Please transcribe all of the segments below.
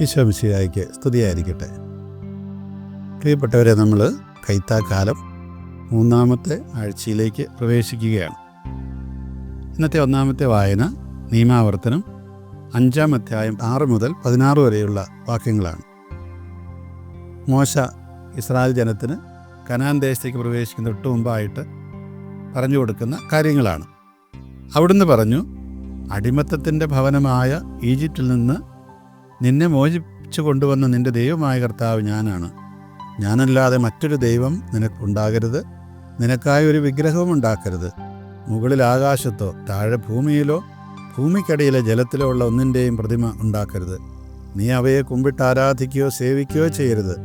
ഈശോമിശിഹായിക്ക് സ്തുതിയായിരിക്കട്ടെ. പ്രിയപ്പെട്ടവരെ നമ്മൾ കൈത്താക്കാലം മൂന്നാമത്തെ ആഴ്ചയിലേക്ക് പ്രവേശിക്കുകയാണ്. ഇന്നത്തെ ഒന്നാമത്തെ വായന നിയമാവർത്തനം അഞ്ചാം അധ്യായം ആറ് മുതൽ പതിനാറ് വരെയുള്ള വാക്യങ്ങളാണ്. മോശ ഇസ്രായേൽ ജനത്തിന് കനാൻ ദേശത്തേക്ക് പ്രവേശിക്കുന്ന തൊട്ട് മുമ്പായിട്ട് പറഞ്ഞു കൊടുക്കുന്ന കാര്യങ്ങളാണ്. അവിടുന്ന് പറഞ്ഞു അടിമത്തത്തിന്റെ ഭവനമായ ഈജിപ്തിൽ നിന്ന് നിന്നെ മോചിപ്പിച്ചു കൊണ്ടുവന്ന നിന്റെ ദൈവമായ കർത്താവ് ഞാനാണ്. ഞാനല്ലാതെ മറ്റൊരു ദൈവം നിനക്കുണ്ടാകരുത്. നിനക്കായി ഒരു വിഗ്രഹവും ഉണ്ടാക്കരുത്. മുകളിൽ ആകാശത്തോ താഴെ ഭൂമിയിലോ ഭൂമിക്കടിയിലെ ജലത്തിലോ ഉള്ള ഒന്നിന്റെയും പ്രതിമ ഉണ്ടാക്കരുത്. നീ അവയെ കുമ്പിട്ട് ആരാധിക്കുകയോ സേവിക്കുകയോ ചെയ്യരുത്.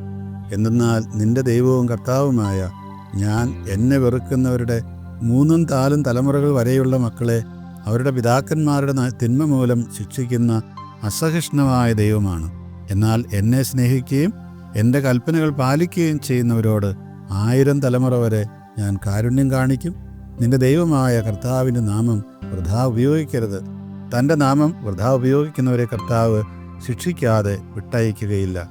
എന്തെന്നാൽ നിന്റെ ദൈവവും കർത്താവുമായ ഞാൻ എന്നെ വെറുക്കുന്നവരുടെ മൂന്നും താലും തലമുറകൾ വരെയുള്ള മക്കളെ അവരുടെ പിതാക്കന്മാരുടെ തിന്മ മൂലം ശിക്ഷിക്കുന്ന അസഹിഷ്ണുവായ ദൈവമാണ്. എന്നാൽ എന്നെ സ്നേഹിക്കുകയും എന്റെ കൽപ്പനകൾ പാലിക്കുകയും ചെയ്യുന്നവരോട് ആയിരം തലമുറ വരെ ഞാൻ കാരുണ്യം കാണിക്കും. നിന്റെ ദൈവമായ കർത്താവിന്റെ നാമം വൃഥാ ഉപയോഗിക്കരുത്. തന്റെ നാമം വൃഥാ ഉപയോഗിക്കുന്നവരെ കർത്താവ് ശിക്ഷിക്കാതെ വിട്ടയക്കുകയില്ല.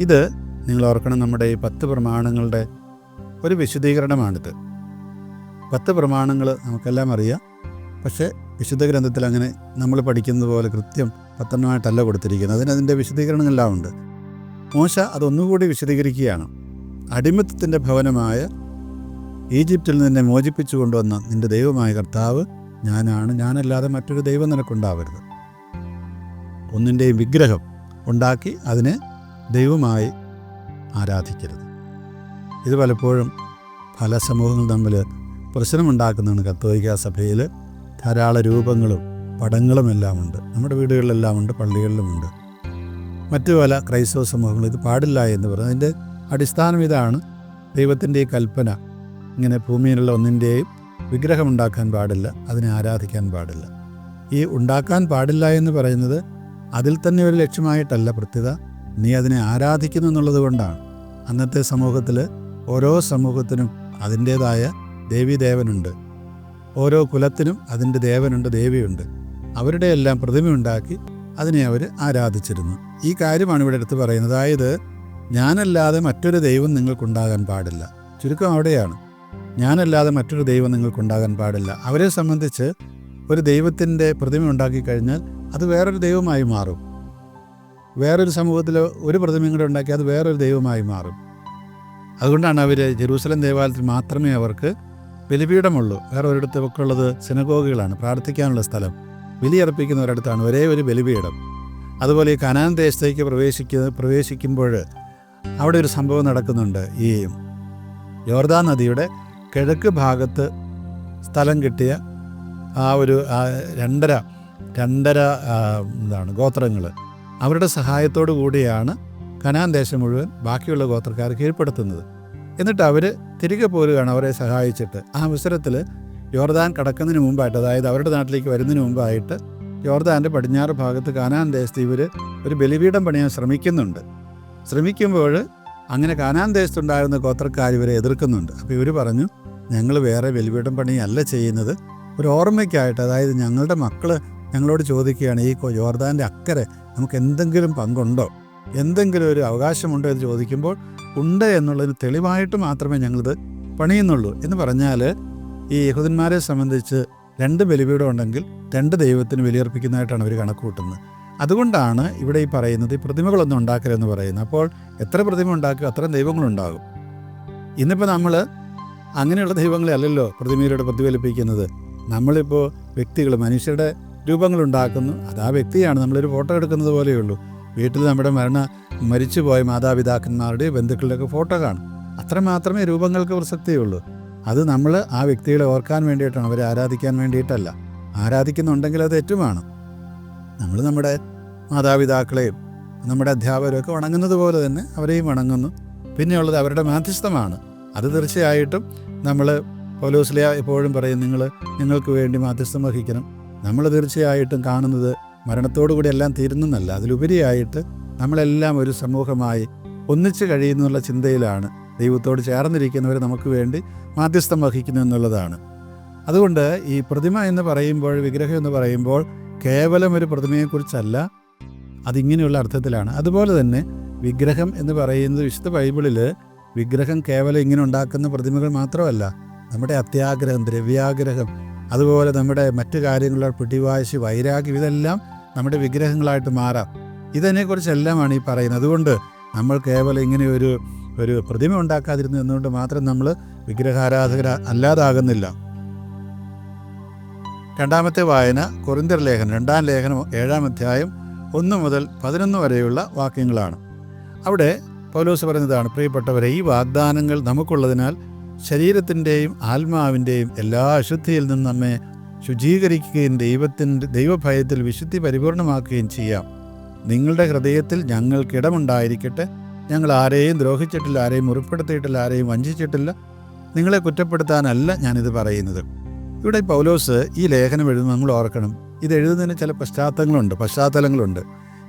ഇത് നിങ്ങൾ ഓർക്കണം നമ്മുടെ ഈ പത്ത് പ്രമാണങ്ങളുടെ ഒരു വിശദീകരണമാണിത്. പത്ത് പ്രമാണങ്ങൾ നമുക്കെല്ലാം അറിയാം. പക്ഷേ വിശുദ്ധ ഗ്രന്ഥത്തിൽ അങ്ങനെ നമ്മൾ പഠിക്കുന്നത് പോലെ കൃത്യം പത്തെണ്ണമായിട്ടല്ല കൊടുത്തിരിക്കുന്നത്. അതിന് അതിന്റെ വിശദീകരണങ്ങളെല്ലാം ഉണ്ട്. മോശ അതൊന്നുകൂടി വിശദീകരിക്കുകയാണ്. അടിമത്തത്തിന്റെ ഭവനമായ ഈജിപ്തിൽ നിന്നെ മോചിപ്പിച്ചു കൊണ്ടുവന്ന നിന്റെ ദൈവമായ കർത്താവ് ഞാനാണ്. ഞാനല്ലാതെ മറ്റൊരു ദൈവം നിനക്കുണ്ടാവരുത്. ഒന്നിന്റെയും വിഗ്രഹം ഉണ്ടാക്കി അതിനെ ദൈവമായി ആരാധിക്കരുത്. ഇത് പലപ്പോഴും പല സമൂഹങ്ങൾ തമ്മിൽ പ്രശ്നമുണ്ടാക്കുന്നതാണ് കത്തോലിക്ക സഭയിൽ ധാരാളം രൂപങ്ങളും പടങ്ങളും എല്ലാം ഉണ്ട് നമ്മുടെ വീടുകളിലെല്ലാം ഉണ്ട് പള്ളികളിലുമുണ്ട്. മറ്റു പല ക്രൈസ്തവ സമൂഹങ്ങൾ ഇത് പാടില്ല എന്ന് പറയുന്നത് അതിന്റെ അടിസ്ഥാനം ഇതാണ് ദൈവത്തിന്റെ ഈ കൽപ്പന. ഇങ്ങനെ ഭൂമിയിലുള്ള ഒന്നിന്റെയും വിഗ്രഹമുണ്ടാക്കാൻ പാടില്ല അതിനെ ആരാധിക്കാൻ പാടില്ല. ഈ ഉണ്ടാക്കാൻ പാടില്ല എന്ന് പറയുന്നത് അതിൽ തന്നെ ഒരു ലക്ഷ്യമായിട്ടല്ല പ്രത്യേകത. നീ അതിനെ ആരാധിക്കുന്നു എന്നുള്ളത് കൊണ്ടാണ്. അന്നത്തെ സമൂഹത്തിൽ ഓരോ സമൂഹത്തിനും അതിന്റേതായ ദേവീദേവനുണ്ട്. ഓരോ കുലത്തിനും അതിന്റെ ദേവനുണ്ട് ദേവിയുണ്ട്. അവരുടെ എല്ലാം പ്രതിമയുണ്ടാക്കി അതിനെ അവർ ആരാധിച്ചിരുന്നു. ഈ കാര്യമാണ് ഇവിടെ എടുത്ത് പറയുന്നത്. അതായത് ഞാനല്ലാതെ മറ്റൊരു ദൈവം നിങ്ങൾക്കുണ്ടാകാൻ പാടില്ല. ചുരുക്കം അവിടെയാണ്. ഞാനല്ലാതെ മറ്റൊരു ദൈവം നിങ്ങൾക്കുണ്ടാകാൻ പാടില്ല. അവരെ സംബന്ധിച്ച് ഒരു ദൈവത്തിന്റെ പ്രതിമ ഉണ്ടാക്കി കഴിഞ്ഞാൽ അത് വേറൊരു ദൈവമായി മാറും. വേറൊരു സമൂഹത്തിൽ ഒരു പ്രതിമയും കൂടെ ഉണ്ടാക്കി അത് വേറൊരു ദൈവമായി മാറും. അതുകൊണ്ടാണ് അവർ ജെറൂസലം ദേവാലയത്തിൽ മാത്രമേ അവർക്ക് ബലിപീഠമുള്ളൂ. വേറെ ഒരിടത്തൊക്കെ ഉള്ളത് സിനഗോഗുകളാണ് പ്രാർത്ഥിക്കാനുള്ള സ്ഥലം. ബലിയർപ്പിക്കുന്ന ഒരിടത്താണ് ഒരേ ഒരു ബലിപീഠം. അതുപോലെ ഈ കനാൻ ദേശത്തേക്ക് പ്രവേശിക്കുന്ന പ്രവേശിക്കുമ്പോൾ അവിടെ ഒരു സംഭവം നടക്കുന്നുണ്ട്. ഈ യോർദാൻ നദിയുടെ കിഴക്ക് ഭാഗത്ത് സ്ഥലം കിട്ടിയ ആ ഒരു രണ്ടര രണ്ടര എന്താണ് ഗോത്രങ്ങൾ അവരുടെ സഹായത്തോടു കൂടിയാണ് കനാൻ ദേശം മുഴുവൻ ബാക്കിയുള്ള ഗോത്രക്കാർ കീഴ്പ്പെടുത്തുന്നത്. എന്നിട്ട് അവർ തിരികെ പോരുകയാണ് അവരെ സഹായിച്ചിട്ട്. ആ അവസരത്തിൽ യോർദാൻ കടക്കുന്നതിന് മുമ്പായിട്ട് അതായത് അവരുടെ നാട്ടിലേക്ക് വരുന്നതിന് മുമ്പായിട്ട് യോർദാന്റെ പടിഞ്ഞാറ് ഭാഗത്ത് കാനാൻ ദേശത്ത് ഇവർ ഒരു ബലിപീഠം പണിയാൻ ശ്രമിക്കുന്നുണ്ട്. ശ്രമിക്കുമ്പോൾ അങ്ങനെ കാനാൻ ദേശത്തുണ്ടായിരുന്ന ഗോത്രക്കാർ ഇവരെ എതിർക്കുന്നുണ്ട്. അപ്പോൾ ഇവർ പറഞ്ഞു ഞങ്ങൾ വേറെ ബലിപീഠം പണിയല്ല ചെയ്യുന്നത്. ഒരു ഓർമ്മയ്ക്കായിട്ട് അതായത് ഞങ്ങളുടെ മക്കൾ ഞങ്ങളോട് ചോദിക്കുകയാണ് ഈ യോർദാന്റെ അക്കരെ നമുക്ക് എന്തെങ്കിലും പങ്കുണ്ടോ? എന്തെങ്കിലും ഒരു അവകാശമുണ്ടോ? എന്ന് ചോദിക്കുമ്പോൾ ഉണ്ട് എന്നുള്ളതിന് തെളിവായിട്ട് മാത്രമേ ഞങ്ങളിത് പണിയുന്നുള്ളൂ. എന്ന് പറഞ്ഞാൽ ഈ യഹൂദന്മാരെ സംബന്ധിച്ച് രണ്ട് ബലിപീഠം ഉണ്ടെങ്കിൽ രണ്ട് ദൈവത്തിന് ബലിയർപ്പിക്കുന്നതായിട്ടാണ് അവർ കണക്ക് കൂട്ടുന്നത് അതുകൊണ്ടാണ് ഇവിടെ ഈ പറയുന്നത് ഈ പ്രതിമകളൊന്നും ഉണ്ടാക്കരുതെന്ന് പറയുന്നത്. അപ്പോൾ എത്ര പ്രതിമ ഉണ്ടാക്കുക അത്രയും ദൈവങ്ങളുണ്ടാകും ഇന്നിപ്പോൾ നമ്മൾ അങ്ങനെയുള്ള ദൈവങ്ങളെ അല്ലല്ലോ പ്രതിമയിലൂടെ പ്രതിഫലിപ്പിക്കുന്നത്. നമ്മളിപ്പോൾ വ്യക്തികൾ മനുഷ്യരുടെ രൂപങ്ങളുണ്ടാക്കുന്നു അത് ആ വ്യക്തിയാണ്. നമ്മളൊരു ഫോട്ടോ എടുക്കുന്നത് പോലെയുള്ളൂ വീട്ടിൽ നമ്മുടെ മരണ മരിച്ചുപോയ മാതാപിതാക്കന്മാരുടെ ബന്ധുക്കളുടെയൊക്കെ ഫോട്ടോ കാണും. അത്ര മാത്രമേ രൂപങ്ങൾക്ക് പ്രസക്തിയുള്ളൂ. അത് നമ്മൾ ആ വ്യക്തികളെ ഓർക്കാൻ വേണ്ടിയിട്ടാണ് അവരെ ആരാധിക്കാൻ വേണ്ടിയിട്ടല്ല. ആരാധിക്കുന്നുണ്ടെങ്കിൽ അത് തെറ്റുമാണ് നമ്മൾ നമ്മുടെ മാതാപിതാക്കളെയും നമ്മുടെ അധ്യാപകരൊക്കെ വണങ്ങുന്നത് പോലെ തന്നെ അവരെയും വണങ്ങുന്നു. പിന്നെയുള്ളത് അവരുടെ മാധ്യസ്ഥമാണ്. അത് തീർച്ചയായിട്ടും നമ്മൾ പൗലോസ്ലിയ എപ്പോഴും പറയും നിങ്ങൾ നിങ്ങൾക്ക് വേണ്ടി മാധ്യസ്ഥം വഹിക്കണം. നമ്മൾ തീർച്ചയായിട്ടും കാണുന്നത് മരണത്തോടുകൂടി എല്ലാം തീരുന്നല്ല അതിലുപരിയായിട്ട് നമ്മളെല്ലാം ഒരു സമൂഹമായി ഒന്നിച്ചു കഴിയുന്നുള്ള ചിന്തയിലാണ് ദൈവത്തോട് ചേർന്നിരിക്കുന്നവർ നമുക്ക് വേണ്ടി മാധ്യസ്ഥം വഹിക്കുന്നു എന്നുള്ളതാണ്. അതുകൊണ്ട് ഈ പ്രതിമ എന്ന് പറയുമ്പോൾ വിഗ്രഹം എന്ന് പറയുമ്പോൾ കേവലം ഒരു പ്രതിമയെക്കുറിച്ചല്ല അതിങ്ങനെയുള്ള അർത്ഥത്തിലാണ്. അതുപോലെ തന്നെ വിഗ്രഹം എന്ന് പറയുന്നത് വിശുദ്ധ ബൈബിളിൽ വിഗ്രഹം കേവലം ഇങ്ങനെ ഉണ്ടാക്കുന്ന പ്രതിമകൾ മാത്രമല്ല നമ്മുടെ അത്യാഗ്രഹം ദ്രവ്യാഗ്രഹം അതുപോലെ നമ്മുടെ മറ്റു കാര്യങ്ങളുടെ പിടിവാശി വൈരാഗ്യം ഇതെല്ലാം നമ്മുടെ വിഗ്രഹങ്ങളായിട്ട് മാറാം. ഇതിനെക്കുറിച്ചെല്ലാമാണ് ഈ പറയുന്നത്. അതുകൊണ്ട് നമ്മൾ കേവലം ഇങ്ങനെ ഒരു ഒരു പ്രതിമ ഉണ്ടാക്കാതിരുന്നു എന്നുകൊണ്ട് മാത്രം നമ്മൾ വിഗ്രഹാരാധകർ അല്ലാതാകുന്നില്ല. രണ്ടാമത്തെ വായന കുറിന്തർ ലേഖനം. രണ്ടാം ലേഖനം ഏഴാം അധ്യായം ഒന്ന് മുതൽ പതിനൊന്ന് വരെയുള്ള വാക്യങ്ങളാണ്. അവിടെ പൗലോസ് പറയുന്നതാണ് പ്രിയപ്പെട്ടവരെ ഈ വാഗ്ദാനങ്ങൾ നമുക്കുള്ളതിനാൽ ശരീരത്തിന്റെയും ആത്മാവിന്റെയും എല്ലാ അശുദ്ധിയിൽ നിന്നും നമ്മെ ശുചീകരിക്കുകയും ദൈവത്തിന്റെ ദൈവഭയത്തിൽ വിശുദ്ധി പരിപൂർണമാക്കുകയും ചെയ്യാം. നിങ്ങളുടെ ഹൃദയത്തിൽ ഞങ്ങൾക്കിടമുണ്ടായിരിക്കട്ടെ ഞങ്ങൾ ആരെയും ദ്രോഹിച്ചിട്ടില്ല ആരെയും മുറിപ്പെടുത്തിയിട്ടില്ല ആരെയും വഞ്ചിച്ചിട്ടില്ല. നിങ്ങളെ കുറ്റപ്പെടുത്താനല്ല ഞാനിത് പറയുന്നത്. ഇവിടെ പൗലോസ് ഈ ലേഖനം എഴുതുമ്പോൾ നമ്മൾ ഓർക്കണം. ഇത് എഴുതുന്നതിന് ചില പശ്ചാത്തലങ്ങളുണ്ട് പശ്ചാത്തലങ്ങളുണ്ട്.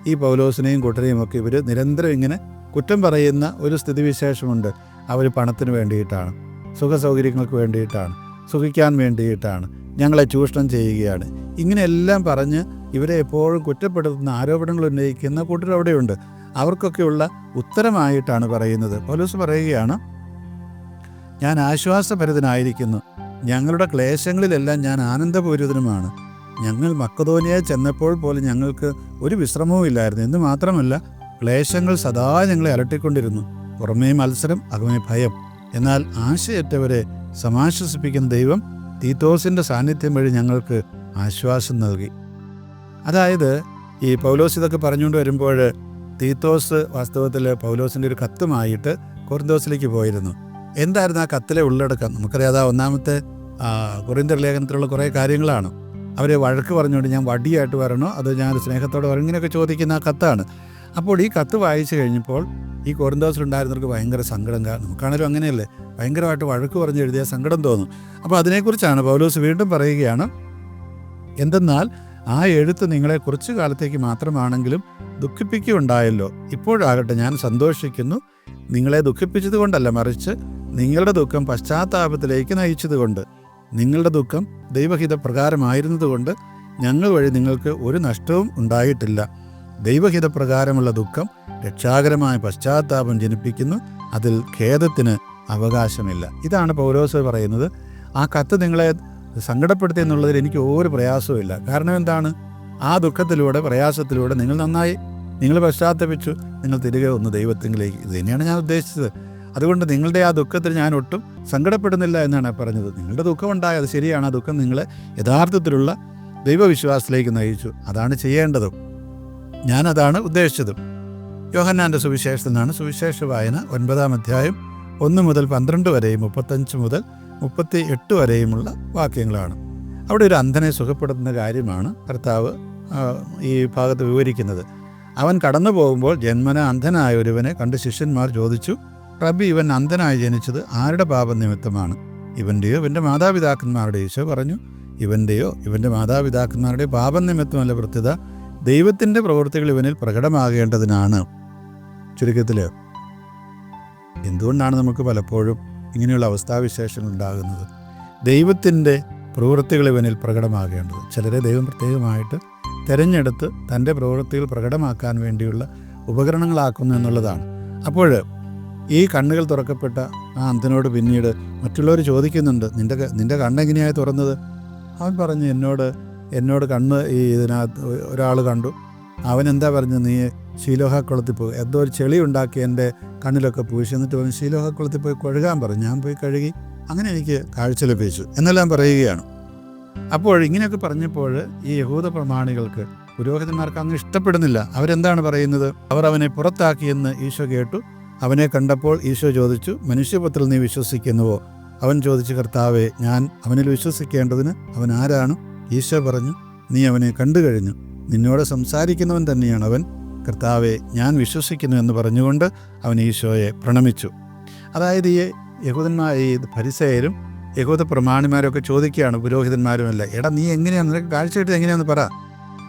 ഈ പൗലോസിനെയും കൂട്ടരെയും ഒക്കെ ഇവർ നിരന്തരം ഇങ്ങനെ കുറ്റം പറയുന്ന ഒരു സ്ഥിതിവിശേഷമുണ്ട്. അവർ പണത്തിന് വേണ്ടിയിട്ടാണ് സുഖസൗകര്യങ്ങൾക്ക് വേണ്ടിയിട്ടാണ് സുഖിക്കാൻ വേണ്ടിയിട്ടാണ്. ഞങ്ങളെ ചൂഷണം ചെയ്യുകയാണ്. ഇങ്ങനെയെല്ലാം പറഞ്ഞ് ഇവരെ എപ്പോഴും കുറ്റപ്പെടുത്തുന്ന ആരോപണങ്ങൾ ഉന്നയിക്കുന്ന കൂട്ടർ അവിടെയുണ്ട്. അവർക്കൊക്കെയുള്ള ഉത്തരമായിട്ടാണ് പറയുന്നത്. പോലീസ് പറയുകയാണ് ഞാൻ ആശ്വാസഭരിതനായിരിക്കുന്നു. ഞങ്ങളുടെ ക്ലേശങ്ങളിലെല്ലാം ഞാൻ ആനന്ദപൂരിതനുമാണ്. ഞങ്ങൾ മക്കതോനിയ ചെന്നപ്പോൾ പോലും ഞങ്ങൾക്ക് ഒരു വിശ്രമവും ഇല്ലായിരുന്നു. എന്ന് മാത്രമല്ല ക്ലേശങ്ങൾ സദാ ഞങ്ങളെ അലട്ടിക്കൊണ്ടിരുന്നു. പുറമേ മത്സരം അകമേ ഭയം. എന്നാൽ ആശയറ്റവരെ സമാശ്വസിപ്പിക്കുന്ന ദൈവം തീത്തോസിന്റെ സാന്നിധ്യം വഴി ഞങ്ങൾക്ക് ആശ്വാസം നൽകി. അതായത് ഈ പൗലോസ് ഇതൊക്കെ പറഞ്ഞുകൊണ്ട് വരുമ്പോൾ തീത്തോസ് വാസ്തവത്തിൽ പൗലോസിന്റെ ഒരു കത്തുമായിട്ട് കൊറിന്തോസിലേക്ക് പോയിരുന്നു. എന്തായിരുന്നു ആ കത്തിലെ ഉള്ളടക്കം? നമുക്കറിയാം ആ ഒന്നാമത്തെ കൊറിന്തർ ലേഖനത്തിലുള്ള കുറേ കാര്യങ്ങളാണ്. അവരെ വഴക്ക് പറഞ്ഞുകൊണ്ട് ഞാൻ വടിയായിട്ട് വരണോ? അതോ ഞാൻ സ്നേഹത്തോടെ വരണം? ഇങ്ങനെയൊക്കെ ചോദിക്കുന്ന ആ കത്താണ്. അപ്പോൾ ഈ കത്ത് വായിച്ചു കഴിഞ്ഞപ്പോൾ ഈ കോറിന്തോസിലുണ്ടായിരുന്നവർക്ക് ഭയങ്കര സങ്കടം നമുക്കാണേലും അങ്ങനെയല്ലേ? ഭയങ്കരമായിട്ട് വഴക്ക് പറഞ്ഞ് എഴുതിയ സങ്കടം തോന്നും. അപ്പോൾ അതിനെക്കുറിച്ചാണ് പൗലോസ് വീണ്ടും പറയുകയാണ്. എന്തെന്നാൽ ആ എഴുത്ത് നിങ്ങളെ കുറച്ചു കാലത്തേക്ക് മാത്രമാണെങ്കിലും ദുഃഖിപ്പിക്കുകയുണ്ടായല്ലോ. ഇപ്പോഴാകട്ടെ ഞാൻ സന്തോഷിക്കുന്നു. നിങ്ങളെ ദുഃഖിപ്പിച്ചത് കൊണ്ടല്ല മറിച്ച് നിങ്ങളുടെ ദുഃഖം പശ്ചാത്താപത്തിലേക്ക് നയിച്ചതുകൊണ്ട്. നിങ്ങളുടെ ദുഃഖം ദൈവഹിത പ്രകാരമായിരുന്നതുകൊണ്ട് ഞങ്ങൾ വഴി നിങ്ങൾക്ക് ഒരു നഷ്ടവും ഉണ്ടായിട്ടില്ല. ദൈവഹിത പ്രകാരമുള്ള ദുഃഖം രക്ഷാകരമായ പശ്ചാത്താപം ജനിപ്പിക്കുന്നു. അതിൽ ഖേദത്തിന് അവകാശമില്ല. ഇതാണ് പൗലോസ് പറയുന്നത്. ആ കത്ത് നിങ്ങളെ സങ്കടപ്പെടുത്തി എന്നുള്ളതിൽ എനിക്ക് ഒരു പ്രയാസവും ഇല്ല. കാരണം എന്താണ്? ആ ദുഃഖത്തിലൂടെ പ്രയാസത്തിലൂടെ നിങ്ങൾ നന്നായി നിങ്ങൾ പശ്ചാത്തപിച്ചു. നിങ്ങൾ തിരികെ ഒന്ന് ദൈവത്തിങ്കിലേക്ക് ഇത് തന്നെയാണ് ഞാൻ ഉദ്ദേശിച്ചത്. അതുകൊണ്ട് നിങ്ങളുടെ ആ ദുഃഖത്തിൽ ഞാൻ ഒട്ടും സങ്കടപ്പെടുന്നില്ല എന്നാണ് പറഞ്ഞത്. നിങ്ങളുടെ ദുഃഖം ഉണ്ടായത് ശരിയാണ്. ആ ദുഃഖം നിങ്ങളെ യഥാർത്ഥത്തിലുള്ള ദൈവവിശ്വാസത്തിലേക്ക് നയിച്ചു. അതാണ് ചെയ്യേണ്ടതും. ഞാനതാണ് ഉദ്ദേശിച്ചതും. യോഹന്നാന്റെ സുവിശേഷത്തിൽ നിന്നാണ് സുവിശേഷ വായന ഒൻപതാം അധ്യായം ഒന്ന് മുതൽ പന്ത്രണ്ട് വരെയും മുപ്പത്തഞ്ച് മുതൽ മുപ്പത്തി എട്ട് വരെയുമുള്ള വാക്യങ്ങളാണ്. അവിടെ ഒരു അന്ധനെ സുഖപ്പെടുത്തുന്ന കാര്യമാണ് കർത്താവ് ഈ ഭാഗത്ത് വിവരിക്കുന്നത്. അവൻ കടന്നു പോകുമ്പോൾ ജന്മന അന്ധനായ ഒരുവനെ കണ്ട് ശിഷ്യന്മാർ ചോദിച്ചു റബി ഇവൻ അന്ധനായി ജനിച്ചത് ആരുടെ പാപനിമിത്തമാണ് ഇവന്റെയോ ഇവന്റെ മാതാപിതാക്കന്മാരുടെ? ഈശോ പറഞ്ഞു ഇവന്റെയോ ഇവന്റെ മാതാപിതാക്കന്മാരുടെ പാപനിമിത്തമല്ല പ്രത്യേകത ദൈവത്തിന്റെ പ്രവൃത്തികൾ ഇവനിൽ പ്രകടമാകേണ്ടതിനാണ്. ചുരുക്കത്തിൽ എന്തുകൊണ്ടാണ് നമുക്ക് പലപ്പോഴും ഇങ്ങനെയുള്ള അവസ്ഥാവിശേഷങ്ങൾ ഉണ്ടാകുന്നത്? ദൈവത്തിന്റെ പ്രവൃത്തികൾ ഇവനിൽ പ്രകടമാകേണ്ടത്. ചിലരെ ദൈവം പ്രത്യേകമായിട്ട് തിരഞ്ഞെടുത്ത് തന്റെ പ്രവൃത്തികൾ പ്രകടമാക്കാൻ വേണ്ടിയുള്ള ഉപകരണങ്ങളാക്കുന്നു എന്നുള്ളതാണ്. അപ്പോൾ ഈ കണ്ണുകൾ തുറക്കപ്പെട്ട ആ അന്തനോട് പിന്നീട് മറ്റുള്ളവർ ചോദിക്കുന്നുണ്ട് നിന്റെ നിന്റെ കണ്ണെങ്ങനെയായി തുറന്നത്? അവൻ പറഞ്ഞു എന്നോട് എന്നോട് കണ്ണ് ഈ ഇതിനകത്ത് ഒരാൾ കണ്ടു. അവൻ എന്താ പറഞ്ഞു നീ ശീലോഹ കുളത്തിൽ പോയി? എന്തോ ഒരു ചെളി ഉണ്ടാക്കി എന്റെ കണ്ണിലൊക്കെ പൂശി. എന്നിട്ട് അവൻ ശീലോഹ പോയി കഴുകാൻ പറഞ്ഞു. ഞാൻ പോയി കഴുകി അങ്ങനെ എനിക്ക് കാഴ്ച ലഭിച്ചു. എന്നെല്ലാം പറയുകയാണ്. അപ്പോൾ ഇങ്ങനെയൊക്കെ പറഞ്ഞപ്പോൾ ഈ യഹൂദ പ്രമാണികൾക്ക് പുരോഹിതന്മാർക്ക് അങ്ങ് ഇഷ്ടപ്പെടുന്നില്ല. അവരെന്താണ് പറയുന്നത്? അവർ അവനെ പുറത്താക്കിയെന്ന് ഈശോ കേട്ടു. അവനെ കണ്ടപ്പോൾ ഈശോ ചോദിച്ചു മനുഷ്യപുത്രൽ നീ വിശ്വസിക്കുന്നുവോ? അവൻ ചോദിച്ചു കർത്താവേ ഞാൻ അവനിൽ വിശ്വസിക്കേണ്ടതിന് അവൻ ആരാണ്? ഈശോ പറഞ്ഞു നീ അവനെ കണ്ടു കഴിഞ്ഞു നിന്നോട് സംസാരിക്കുന്നവൻ തന്നെയാണ് അവൻ. കർത്താവെ ഞാൻ വിശ്വസിക്കുന്നു എന്ന് പറഞ്ഞുകൊണ്ട് അവൻ ഈശോയെ പ്രണമിച്ചു. അതായത് ഈ യഹൂദന്മാർ ഈ പരിസയരും യഹൂദ പ്രമാണിമാരൊക്കെ ചോദിക്കുകയാണ് പുരോഹിതന്മാരുമല്ല. എടാ നീ എങ്ങനെയാണ് നിനക്ക് കാഴ്ച കിട്ടിയത് എങ്ങനെയാണെന്ന് പറ.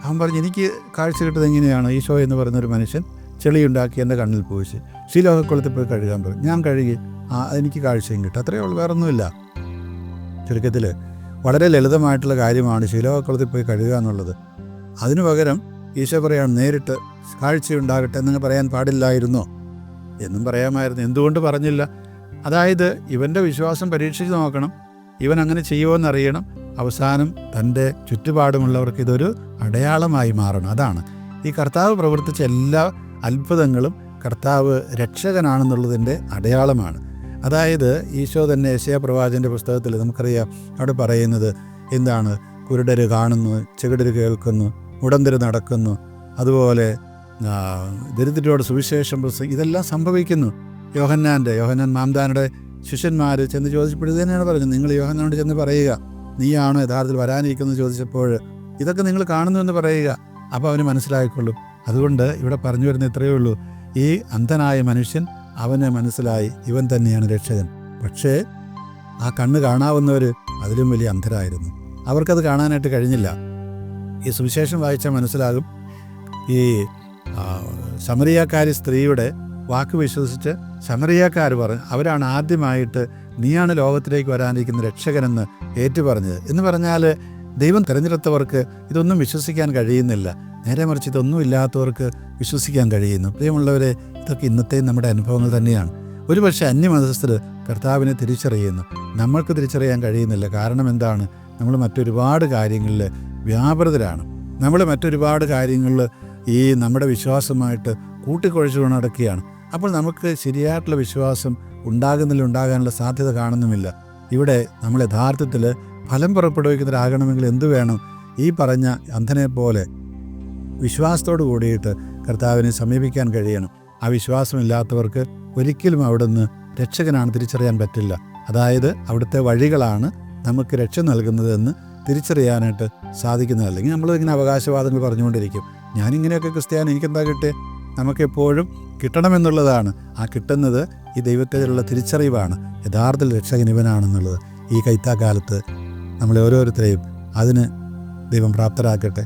അവൻ പറഞ്ഞു എനിക്ക് കാഴ്ച കിട്ടിയത് എങ്ങനെയാണ്? ഈശോ എന്ന് പറയുന്നൊരു മനുഷ്യൻ ചെളിയുണ്ടാക്കി എന്റെ കണ്ണിൽ പോയിച്ച് ശീലോഹക്കുളത്തിൽ പോയി കഴുകാൻ പറഞ്ഞു. ഞാൻ കഴുകി ആ എനിക്ക് കാഴ്ചയും കിട്ടും. അത്രയേ ഉള്ളൂ വേറൊന്നുമില്ല. ചുരുക്കത്തിൽ വളരെ ലളിതമായിട്ടുള്ള കാര്യമാണ് ശീലോഹക്കുളത്തിൽ പോയി കഴുകുക എന്നുള്ളത്. അതിനു പകരം ഈശോ പറയാണ് നേരിട്ട് കാഴ്ചയുണ്ടാകട്ടെ എന്നങ്ങ് പറയാൻ പാടില്ലായിരുന്നോ? എന്നും പറയാമായിരുന്നു. എന്തുകൊണ്ട് പറഞ്ഞില്ല? അതായത് ഇവന്റെ വിശ്വാസം പരീക്ഷിച്ച് നോക്കണം. ഇവൻ അങ്ങനെ ചെയ്യുമോയെന്നറിയണം അവസാനം തന്റെ ചുറ്റുപാടുമുള്ളവർക്ക് ഇതൊരു അടയാളമായി മാറണം. അതാണ്. ഈ കർത്താവ് പ്രവർത്തിച്ച എല്ലാ അത്ഭുതങ്ങളും കർത്താവ് രക്ഷകനാണെന്നുള്ളതിന്റെ അടയാളമാണ്. അതായത് ഈശോ തന്നെ യശയപ്രവാചന്റെ പുസ്തകത്തിൽ നമുക്കറിയാം അവിടെ പറയുന്നത് എന്താണ്? കുരുടര് കാണുന്നു ചെകിടര് കേൾക്കുന്നു മുടന്തര് നടക്കുന്നു അതുപോലെ ദരിദ്രരോട് സുവിശേഷം ഇതെല്ലാം സംഭവിക്കുന്നു. യോഹന്നാന്റെ യോഹന്നാൻ മാംദാനുടെ ശിഷ്യന്മാർ ചെന്ന് ചോദിച്ചപ്പോഴും തന്നെയാണ് പറഞ്ഞത്. നിങ്ങൾ യോഹന്നാനോട് ചെന്ന് പറയുക നീയാണോ യഥാർത്ഥത്തിൽ വരാനിരിക്കുന്നത് ചോദിച്ചപ്പോൾ ഇതൊക്കെ നിങ്ങൾ കാണുന്നു എന്ന് പറയുക. അപ്പോൾ അവന് മനസ്സിലായിക്കൊള്ളും. അതുകൊണ്ട് ഇവിടെ പറഞ്ഞു വരുന്ന ഇത്രയേ ഉള്ളൂ. ഈ അന്ധനായ മനുഷ്യൻ അവന് മനസ്സിലായി ഇവൻ തന്നെയാണ് രക്ഷകൻ. പക്ഷേ ആ കണ്ണ് കാണാവുന്നവർ അതിലും വലിയ അന്ധരായിരുന്നു. അവർക്കത് കാണാനായിട്ട് കഴിഞ്ഞില്ല. ഈ സുവിശേഷം വായിച്ചാൽ മനസ്സിലാകും. ഈ ശമറിയാക്കാരി സ്ത്രീയുടെ വാക്ക് വിശ്വസിച്ച് ശമറിയാക്കാർ പറഞ്ഞു അവരാണ് ആദ്യമായിട്ട് നീയാണ് ലോകത്തിലേക്ക് വരാനിരിക്കുന്ന രക്ഷകനെന്ന് ഏറ്റുപറഞ്ഞത്. എന്ന് പറഞ്ഞാൽ ദൈവം തിരഞ്ഞെടുത്തവർക്ക് ഇതൊന്നും വിശ്വസിക്കാൻ കഴിയുന്നില്ല. നേരെ മറിച്ച് ഇതൊന്നും ഇല്ലാത്തവർക്ക് വിശ്വസിക്കാൻ കഴിയുന്നു. പ്രിയമുള്ളവരെ ഇതൊക്കെ ഇന്നത്തെ നമ്മുടെ അനുഭവങ്ങൾ തന്നെയാണ്. ഒരുപക്ഷെ അന്യമതസ്ഥർ കർത്താവിനെ തിരിച്ചറിയുന്നു. നമ്മൾക്ക് തിരിച്ചറിയാൻ കഴിയുന്നില്ല. കാരണം എന്താണ്? നമ്മൾ മറ്റൊരുപാട് കാര്യങ്ങളിൽ വ്യാപൃതരാണ്. നമ്മൾ മറ്റൊരുപാട് കാര്യങ്ങളിൽ ഈ നമ്മുടെ വിശ്വാസമായിട്ട് കൂട്ടിക്കുഴച്ചു നടക്കുകയാണ്. അപ്പോൾ നമുക്ക് ശരിയായിട്ടുള്ള വിശ്വാസം ഉണ്ടാകുന്നില്ല ഉണ്ടാകാനുള്ള സാധ്യത കാണുന്നുമില്ല. ഇവിടെ നമ്മൾ യഥാർത്ഥത്തിൽ ഫലം പുറപ്പെടുവിക്കുന്നവരാകണമെങ്കിൽ എന്തു വേണം? ഈ പറഞ്ഞ അന്ധനെ പോലെ വിശ്വാസത്തോട് കൂടിയിട്ട് കർത്താവിനെ സമീപിക്കാൻ കഴിയണം. ആ വിശ്വാസമില്ലാത്തവർക്ക് ഒരിക്കലും അവിടുന്ന് രക്ഷകനാണ് തിരിച്ചറിയാൻ പറ്റില്ല. അതായത് അവിടുത്തെ വഴികളാണ് നമുക്ക് രക്ഷ നൽകുന്നതെന്ന് തിരിച്ചറിയാനായിട്ട് സാധിക്കുന്നത്. അല്ലെങ്കിൽ നമ്മൾ ഇങ്ങനെ അവകാശവാദങ്ങൾ പറഞ്ഞുകൊണ്ടിരിക്കും. ഞാനിങ്ങനെയൊക്കെ ക്രിസ്ത്യാനി എനിക്കെന്താ കിട്ടിയ? നമുക്കെപ്പോഴും കിട്ടണമെന്നുള്ളതാണ്. ആ കിട്ടുന്നത് ഈ ദൈവത്തിലുള്ള തിരിച്ചറിവാണ്. യഥാർത്ഥത്തിൽ രക്ഷകൻ ഇവനാണെന്നുള്ളത്. ഈ കൈത്താക്കാലത്ത് നമ്മളെ ഓരോരുത്തരെയും അതിന് ദൈവം പ്രാപ്തരാക്കട്ടെ.